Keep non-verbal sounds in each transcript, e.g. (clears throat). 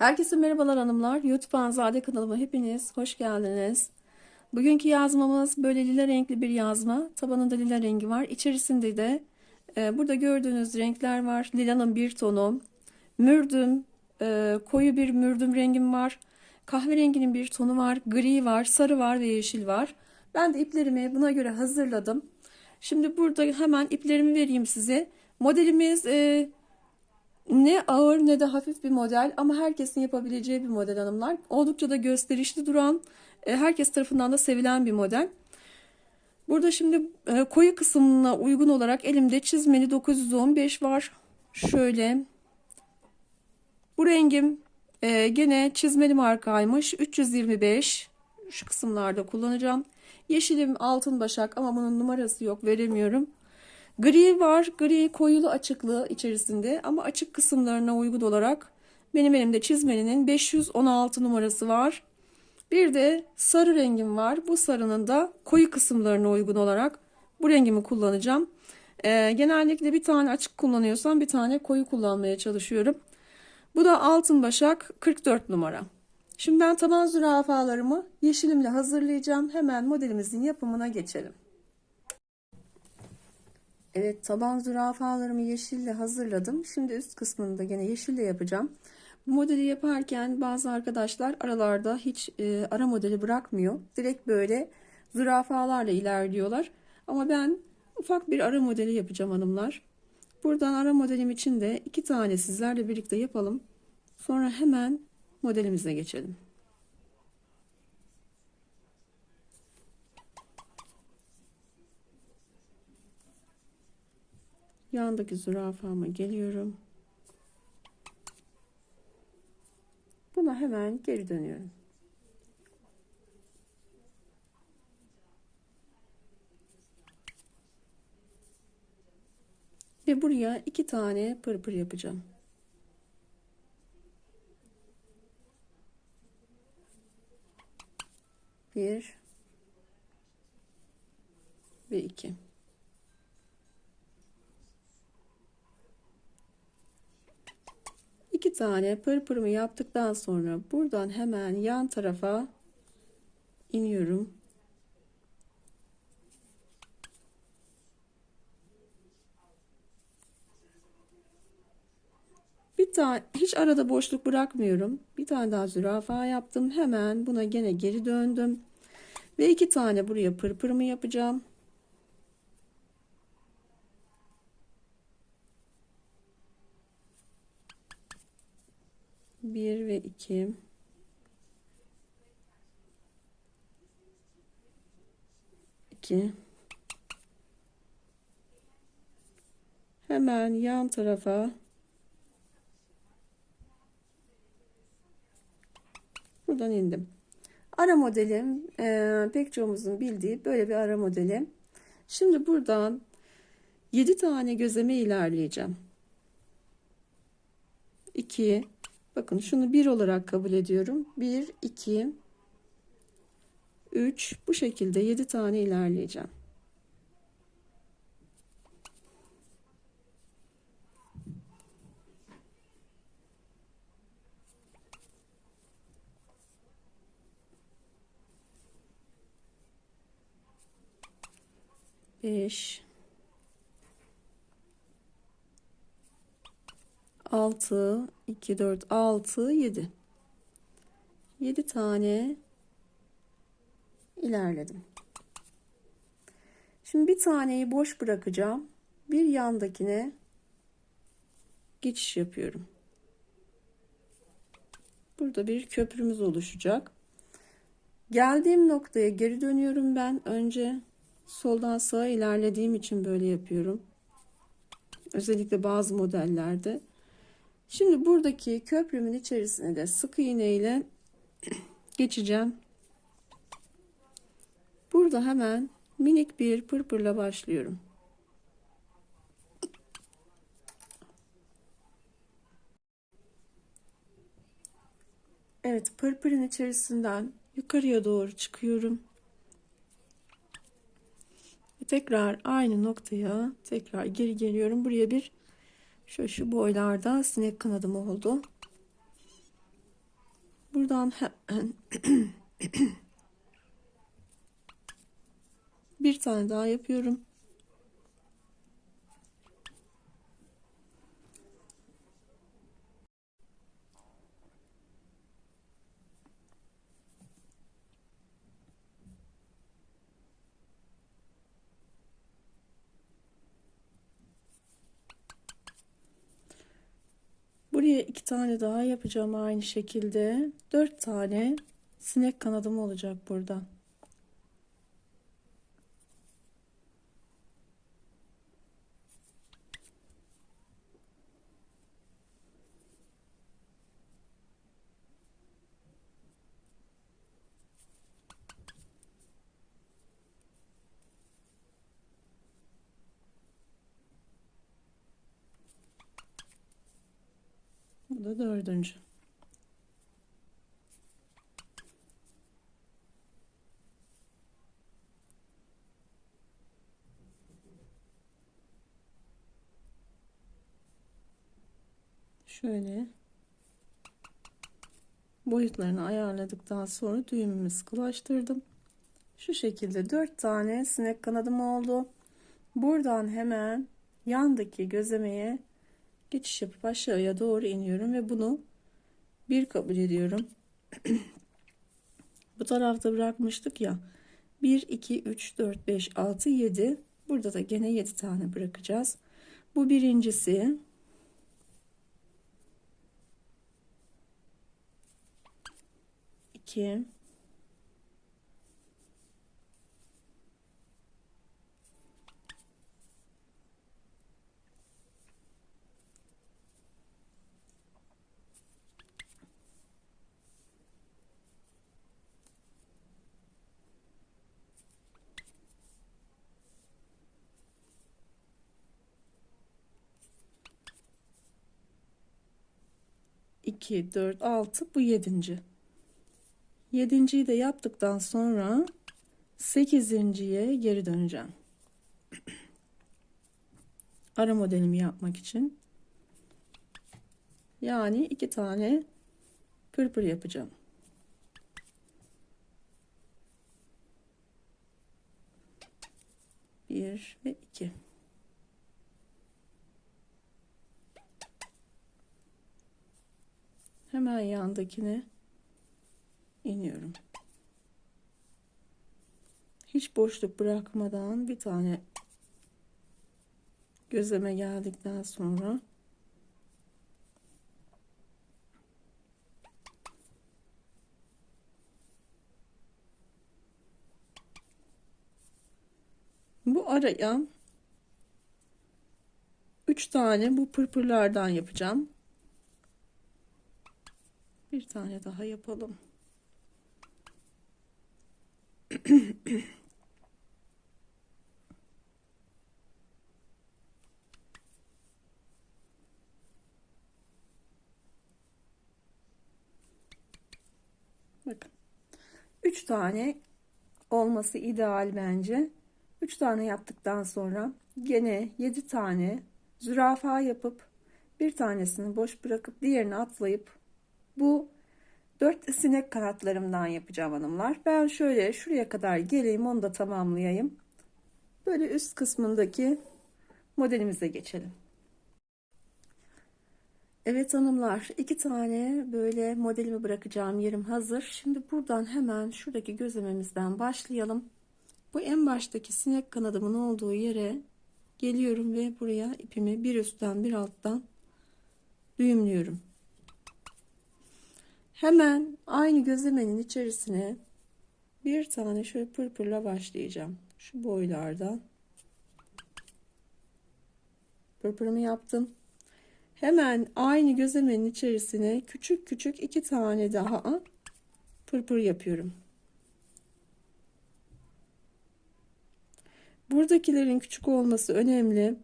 Herkese merhabalar hanımlar. YouTube Anzade kanalıma hepiniz hoş geldiniz. Bugünkü yazmamız böyle lila renkli bir yazma. Tabanında lila rengi var. İçerisinde de e, burada gördüğünüz renkler var. Lilanın bir tonu. Mürdüm, e, koyu bir mürdüm rengim var. Kahverenginin bir tonu var. Gri var, sarı var ve yeşil var. Ben de iplerimi buna göre hazırladım. Şimdi burada hemen iplerimi vereyim size. Modelimiz e, ne ağır ne de hafif bir model ama herkesin yapabileceği bir model hanımlar. Oldukça da gösterişli duran, e, herkes tarafından da sevilen bir model. Burada şimdi e, koyu kısmına uygun olarak elimde çizmeli 915 var. Şöyle. Bu rengim e, gene çizmeli markaymış. 325. Şu kısımlarda kullanacağım. Yeşilim altın başak ama bunun numarası yok veremiyorum. Gri var. Gri koyulu açıklığı içerisinde ama açık kısımlarına uygun olarak benim elimde çizmelinin 516 numarası var. Bir de sarı rengim var. Bu sarının da koyu kısımlarına uygun olarak bu rengimi kullanacağım. Ee, genellikle bir tane açık kullanıyorsam bir tane koyu kullanmaya çalışıyorum. Bu da altın başak 44 numara. Şimdi ben taban zürafalarımı yeşilimle hazırlayacağım. Hemen modelimizin yapımına geçelim. Evet taban zürafalarımı yeşille hazırladım. Şimdi üst kısmını da gene yeşille yapacağım. Bu modeli yaparken bazı arkadaşlar aralarda hiç e, ara modeli bırakmıyor. Direkt böyle zürafalarla ilerliyorlar. Ama ben ufak bir ara modeli yapacağım hanımlar. Buradan ara modelim için de iki tane sizlerle birlikte yapalım. Sonra hemen modelimize geçelim. Yandaki zürafama geliyorum. Buna hemen geri dönüyorum. Ve buraya iki tane pırpır yapacağım. Bir ve iki. İki tane pırpırımı yaptıktan sonra buradan hemen yan tarafa iniyorum. Bir tane hiç arada boşluk bırakmıyorum. Bir tane daha zürafa yaptım. Hemen buna gene geri döndüm. Ve iki tane buraya pırpırımı yapacağım. Bir ve iki. İki. Hemen yan tarafa buradan indim. Ara modelim e, pek çoğumuzun bildiği böyle bir ara modeli. Şimdi buradan 7 tane gözleme ilerleyeceğim. 2 Bakın şunu 1 olarak kabul ediyorum. 1 2 3 bu şekilde 7 tane ilerleyeceğim. Beş, altı, iki, dört, altı, yedi. Yedi tane ilerledim. Şimdi bir taneyi boş bırakacağım. Bir yandakine geçiş yapıyorum. Burada bir köprümüz oluşacak. Geldiğim noktaya geri dönüyorum ben. Önce soldan sağa ilerlediğim için böyle yapıyorum. Özellikle bazı modellerde. Şimdi buradaki köprümün içerisine de sık iğne ile geçeceğim. Burada hemen minik bir pırpırla başlıyorum. Evet pırpırın içerisinden yukarıya doğru çıkıyorum. Tekrar aynı noktaya tekrar geri geliyorum. Buraya bir şu, şu boylarda sinek kanadım oldu. Buradan hemen (clears throat) bir tane daha yapıyorum. Buraya iki tane daha yapacağım aynı şekilde. Dört tane sinek kanadım olacak burada. Da dördüncü. Şöyle boyutlarını ayarladıktan sonra düğümümü sıkılaştırdım. Şu şekilde dört tane sinek kanadım oldu. Buradan hemen yandaki gözlemeye geçiş yapıp aşağıya doğru iniyorum ve bunu bir kabul ediyorum. (clears throat) Bu tarafta bırakmıştık ya. 1, 2, 3, 4, 5, 6, 7. Burada da gene 7 tane bırakacağız. Bu birincisi. İki. İki, dört, altı. Bu yedinci. Yedinciyi de yaptıktan sonra sekizinciye geri döneceğim. (clears throat) Ara modelimi yapmak için. Yani iki tane pırpır yapacağım. Bir ve iki. Hemen yandakine iniyorum. Hiç boşluk bırakmadan bir tane gözleme geldikten sonra bu araya 3 tane bu pırpırlardan yapacağım. Bir tane daha yapalım. (clears throat) Bakın. 3 tane olması ideal bence. 3 tane yaptıktan sonra gene 7 tane zürafa yapıp bir tanesini boş bırakıp diğerini atlayıp bu 4 sinek kanatlarımdan yapacağım hanımlar. Ben şöyle şuraya kadar geleyim onu da tamamlayayım. Böyle üst kısmındaki modelimize geçelim. Evet hanımlar iki tane böyle modelimi bırakacağım yerim hazır. Şimdi buradan hemen şuradaki gözlememizden başlayalım. Bu en baştaki sinek kanadımın olduğu yere geliyorum ve buraya ipimi bir üstten bir alttan düğümlüyorum. Hemen aynı gözlemenin içerisine bir tane şöyle pırpırla başlayacağım. Şu boylardan. Pırpırımı yaptım. Hemen aynı gözlemenin içerisine küçük küçük iki tane daha pırpır yapıyorum. Buradakilerin küçük olması önemli.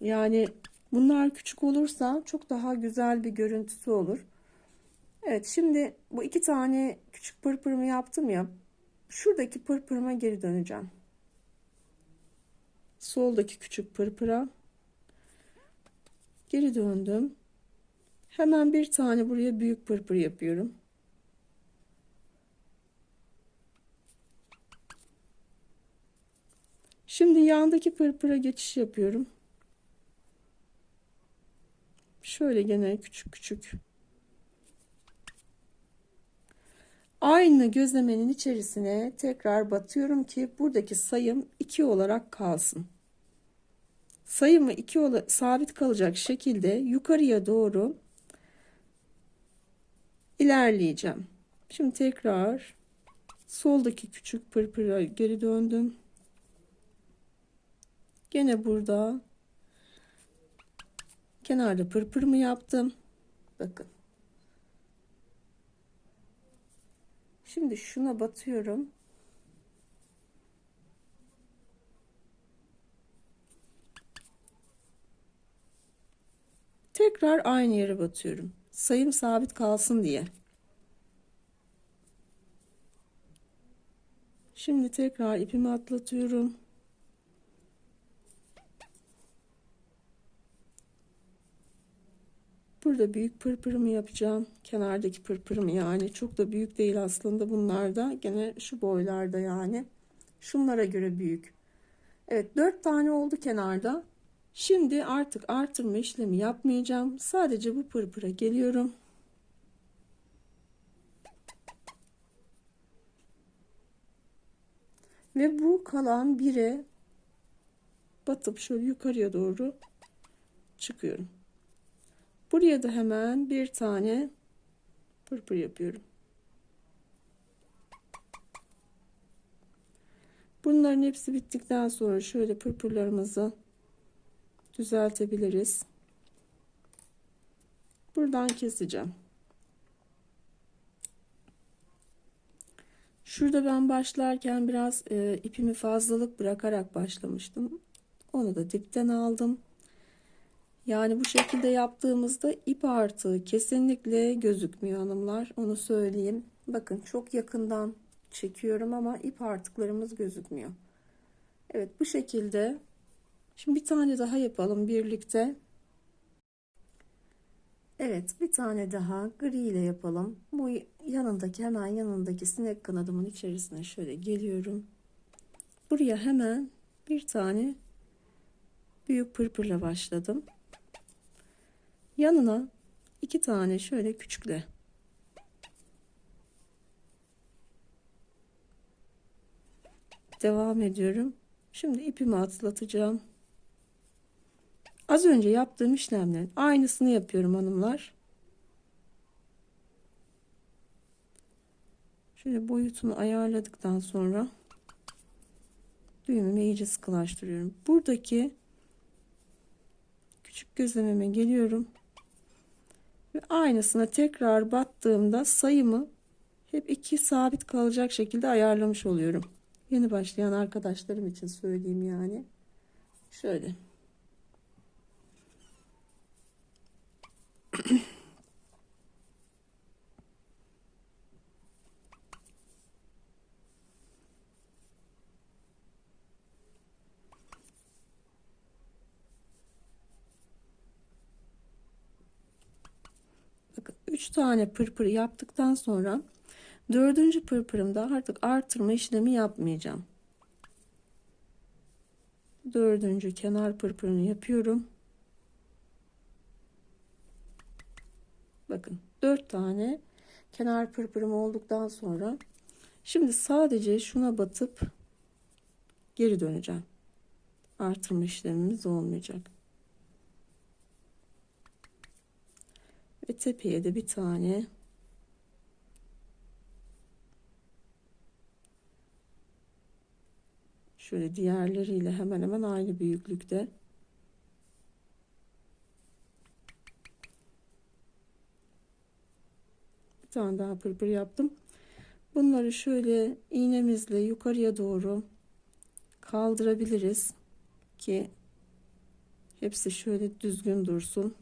Yani bunlar küçük olursa çok daha güzel bir görüntüsü olur. Evet şimdi bu iki tane küçük pırpırımı yaptım ya. Şuradaki pırpırıma geri döneceğim. Soldaki küçük pırpıra geri döndüm. Hemen bir tane buraya büyük pırpır yapıyorum. Şimdi yandaki pırpıra geçiş yapıyorum. Şöyle gene küçük küçük Aynı gözlemenin içerisine tekrar batıyorum ki buradaki sayım 2 olarak kalsın. Sayımı 2 sabit kalacak şekilde yukarıya doğru ilerleyeceğim. Şimdi tekrar soldaki küçük pırpıra geri döndüm. Gene burada kenarda pırpırımı yaptım. Bakın. Şimdi şuna batıyorum. Tekrar aynı yere batıyorum. Sayım sabit kalsın diye. Şimdi tekrar ipimi atlatıyorum. Burada büyük pırpırımı yapacağım. Kenardaki pırpırımı yani. Çok da büyük değil aslında bunlar da. Gene şu boylarda yani. Şunlara göre büyük. Evet 4 tane oldu kenarda. Şimdi artık artırma işlemi yapmayacağım. Sadece bu pırpıra geliyorum. Ve bu kalan bire batıp şöyle yukarıya doğru çıkıyorum. Buraya da hemen bir tane pırpır yapıyorum. Bunların hepsi bittikten sonra şöyle pırpırlarımızı düzeltebiliriz. Buradan keseceğim. Şurada ben başlarken biraz e, ipimi fazlalık bırakarak başlamıştım. Onu da dipten aldım. Yani bu şekilde yaptığımızda ip artığı kesinlikle gözükmüyor hanımlar. Onu söyleyeyim. Bakın çok yakından çekiyorum ama ip artıklarımız gözükmüyor. Evet bu şekilde. Şimdi bir tane daha yapalım birlikte. Evet bir tane daha gri ile yapalım. Bu yanındaki hemen yanındaki sinek kanadımın içerisine şöyle geliyorum. Buraya hemen bir tane büyük pırpırla başladım. Yanına iki tane şöyle küçükle. Devam ediyorum. Şimdi ipimi atlatacağım. Az önce yaptığım işlemlerin aynısını yapıyorum hanımlar. Şöyle boyutunu ayarladıktan sonra düğümümü iyice sıkılaştırıyorum. Buradaki küçük gözlememe geliyorum. Aynısına tekrar battığımda sayımı hep iki sabit kalacak şekilde ayarlamış oluyorum. Yeni başlayan arkadaşlarım için söyleyeyim yani. Şöyle. (clears throat) Bakın 3 tane pırpır yaptıktan sonra dördüncü pırpırımda artık artırma işlemi yapmayacağım. Dördüncü kenar pırpırını yapıyorum. Bakın 4 tane kenar pırpırım olduktan sonra şimdi sadece şuna batıp geri döneceğim. Artırma işlemimiz olmayacak. Ve tepeye de bir tane şöyle diğerleriyle hemen hemen aynı büyüklükte bir tane daha pırpır yaptım. Bunları şöyle iğnemizle yukarıya doğru kaldırabiliriz ki hepsi şöyle düzgün dursun.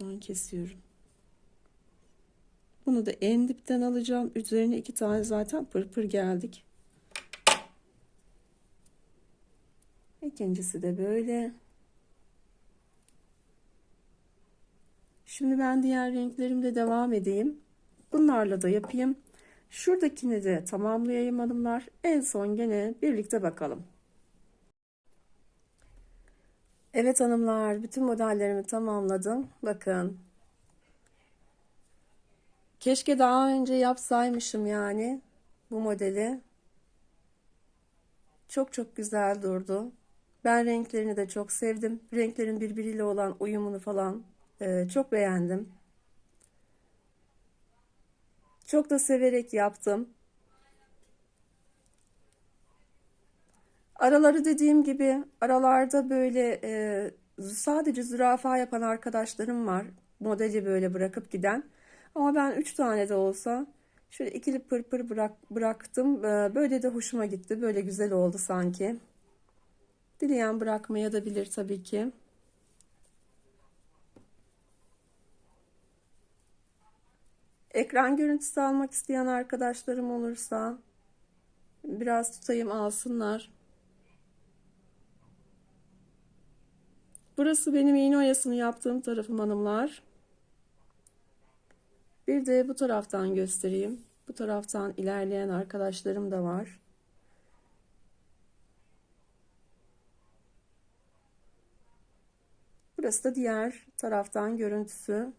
Buradan kesiyorum. Bunu da en dipten alacağım. Üzerine iki tane zaten pırpır geldik. İkincisi de böyle. Şimdi ben diğer renklerimle devam edeyim. Bunlarla da yapayım. Şuradakini de tamamlayayım hanımlar. En son gene birlikte bakalım. Evet hanımlar, bütün modellerimi tamamladım. Bakın. Keşke daha önce yapsaymışım yani bu modeli. Çok çok güzel durdu. Ben renklerini de çok sevdim. Renklerin birbiriyle olan uyumunu falan e, çok beğendim. Çok da severek yaptım. Araları dediğim gibi aralarda böyle e, sadece zürafa yapan arkadaşlarım var. Modeli böyle bırakıp giden. Ama ben 3 tane de olsa şöyle ikili pırpır bırak, bıraktım. E, böyle de hoşuma gitti. Böyle güzel oldu sanki. Dileyen bırakmaya da bilir tabii ki. Ekran görüntüsü almak isteyen arkadaşlarım olursa biraz tutayım alsınlar. Burası benim iğne oyasını yaptığım tarafım hanımlar. Bir de bu taraftan göstereyim. Bu taraftan ilerleyen arkadaşlarım da var. Burası da diğer taraftan görüntüsü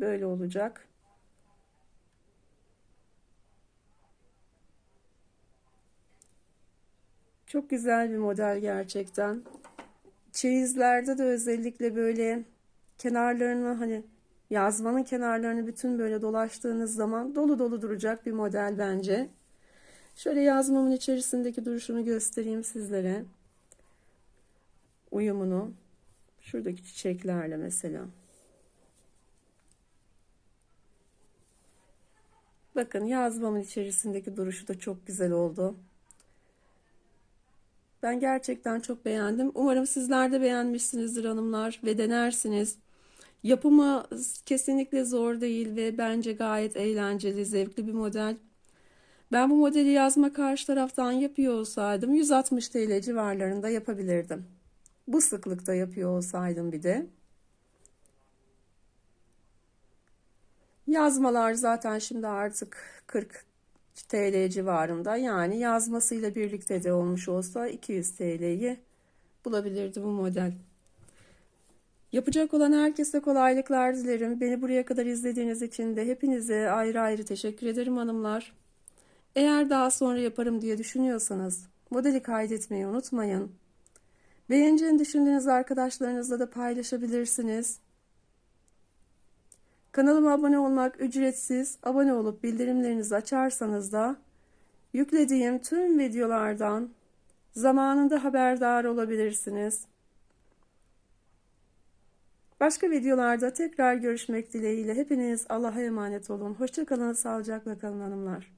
böyle olacak. Çok güzel bir model gerçekten. Çeyizlerde de özellikle böyle kenarlarını hani yazmanın kenarlarını bütün böyle dolaştığınız zaman dolu dolu duracak bir model bence. Şöyle yazmamın içerisindeki duruşunu göstereyim sizlere. Uyumunu. Şuradaki çiçeklerle mesela. Bakın yazmamın içerisindeki duruşu da çok güzel oldu. Ben gerçekten çok beğendim. Umarım sizler de beğenmişsinizdir hanımlar ve denersiniz. Yapımı kesinlikle zor değil ve bence gayet eğlenceli, zevkli bir model. Ben bu modeli yazma karşı taraftan yapıyor olsaydım 160 TL civarlarında yapabilirdim. Bu sıklıkta yapıyor olsaydım bir de. Yazmalar zaten şimdi artık 40 TL civarında. Yani yazmasıyla birlikte de olmuş olsa 200 TL'yi bulabilirdi bu model. Yapacak olan herkese kolaylıklar dilerim. Beni buraya kadar izlediğiniz için de hepinize ayrı ayrı teşekkür ederim hanımlar. Eğer daha sonra yaparım diye düşünüyorsanız modeli kaydetmeyi unutmayın. Beğeneceğini düşündüğünüz arkadaşlarınızla da paylaşabilirsiniz. Kanalıma abone olmak ücretsiz. Abone olup bildirimlerinizi açarsanız da yüklediğim tüm videolardan zamanında haberdar olabilirsiniz. Başka videolarda tekrar görüşmek dileğiyle hepiniz Allah'a emanet olun. Hoşçakalın, sağlıcakla kalın hanımlar.